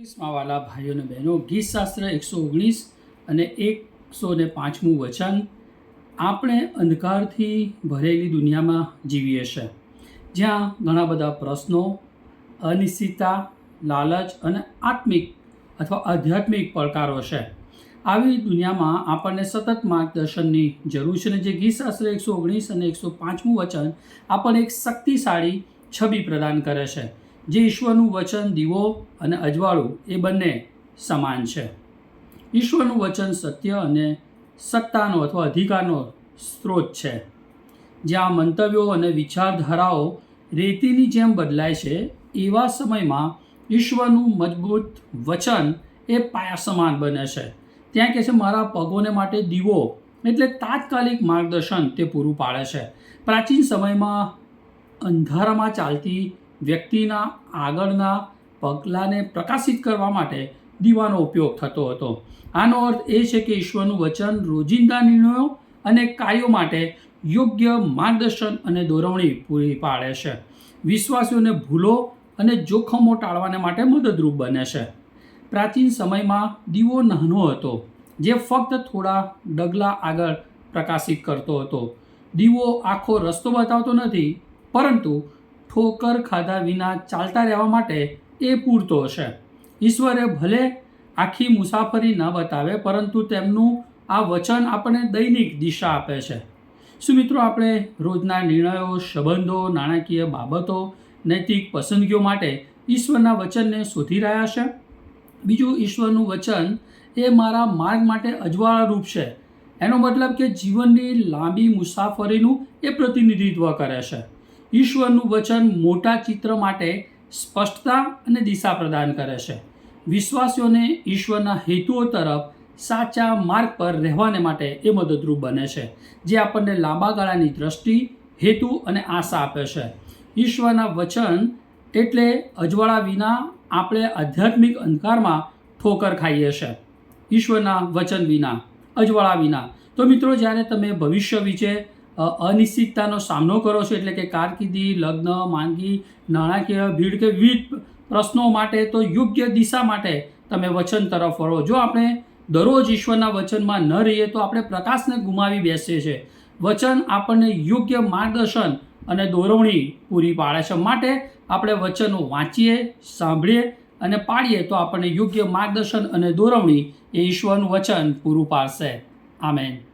ઓગણીસમાં વાલા ભાઈઓ અને બહેનો, ગીતશાસ્ત્ર એકસો ઓગણીસ અને એકસો ને પાંચમું વચન, આપણે અંધકારથી ભરેલી દુનિયામાં જીવીએ છીએ. જ્યાં ઘણા બધા પ્રશ્નો, અનિશ્ચિતતા, લાલચ અને આત્મિક અથવા આધ્યાત્મિક પડકારો છે. આવી દુનિયામાં આપણને સતત માર્ગદર્શનની જરૂર છે અને જે ગીતશાસ્ત્ર એકસો ઓગણીસ અને એકસો પાંચમું વચન આપણને એક શક્તિશાળી છબી પ્રદાન કરે છે. જે ઈશ્વરનું વચન, દીવો અને અજવાળું એ બંને સમાન છે. ઈશ્વરનું વચન સત્ય અને સત્તાનો અથવા અધિકારનો સ્ત્રોત છે. જ્યાં મંતવ્યો અને વિચારધારાઓ રેતીની જેમ બદલાય છે, એવા સમયમાં ઈશ્વરનું મજબૂત વચન એ પાયા સમાન બને છે. ત્યાં કહે છે, મારા પગોને માટે દીવો એટલે તાત્કાલિક માર્ગદર્શન તે પૂરું પાડે છે. પ્રાચીન સમયમાં અંધારામાં ચાલતી વ્યક્તિના આગળના પગલાંને પ્રકાશિત કરવા માટે દીવાનો ઉપયોગ થતો હતો. આનો અર્થ એ છે કે ઈશ્વરનું વચન રોજિંદા નિર્ણયો અને કાર્યો માટે યોગ્ય માર્ગદર્શન અને દોરવણી પૂરી પાડે છે. વિશ્વાસીઓને ભૂલો અને જોખમો ટાળવાને માટે મદદરૂપ બને છે. પ્રાચીન સમયમાં દીવો નાનો હતો, જે ફક્ત થોડા ડગલા આગળ પ્રકાશિત કરતો હતો. દીવો આખો રસ્તો બતાવતો નથી, પરંતુ ઠોકર ખાધા વિના ચાલતા રહેવા માટે એ પૂરતો હશે. ઈશ્વરે ભલે આખી મુસાફરી ન બતાવે, પરંતુ તેમનું આ વચન આપણને દૈનિક દિશા આપે છે. શું મિત્રો આપણે રોજના નિર્ણયો, સંબંધો, નાણાકીય બાબતો, નૈતિક પસંદગીઓ માટે ઈશ્વરના વચનને શોધી રહ્યા છે? બીજું, ઈશ્વરનું વચન એ મારા માર્ગ માટે અજવાળારૂપ છે. એનો મતલબ કે જીવનની લાંબી મુસાફરીનું એ પ્રતિનિધિત્વ કરે છે. ઈશ્વરનું વચન મોટા ચિત્ર માટે સ્પષ્ટતા અને દિશા પ્રદાન કરે છે. વિશ્વાસીઓને ઈશ્વરના હેતુઓ તરફ સાચા માર્ગ પર રહેવાને માટે એ મદદરૂપ બને છે, જે આપણને લાંબા ગાળાની દ્રષ્ટિ, હેતુ અને આશા આપે છે. ઈશ્વરના વચન એટલે અજવાળા વિના આપણે આધ્યાત્મિક અંધકારમાં ઠોકર ખાઈએ છીએ ઈશ્વરના વચન વિના, અજવાળા વિના. તો મિત્રો, જ્યારે તમે ભવિષ્ય વિશે અનિશ્ચિતતાનો સામનો કરો છો એટલે કે કારકિર્દી, લગ્ન, માંદગી, નાણાકીય ભીડ કે વિવિધ પ્રશ્નો માટે તો યોગ્ય દિશા માટે તમે વચન તરફ વળો. જો આપણે દરરોજ ઈશ્વરના વચનમાં ન રહીએ તો આપણે પ્રકાશને ગુમાવી બેસીએ છીએ. વચન આપણને યોગ્ય માર્ગદર્શન અને દોરવણી પૂરી પાડે છે. માટે આપણે વચનો વાંચીએ, સાંભળીએ અને પાડીએ તો આપણને યોગ્ય માર્ગદર્શન અને દોરવણી એ ઈશ્વરનું વચન પૂરું પાડશે. આમેન.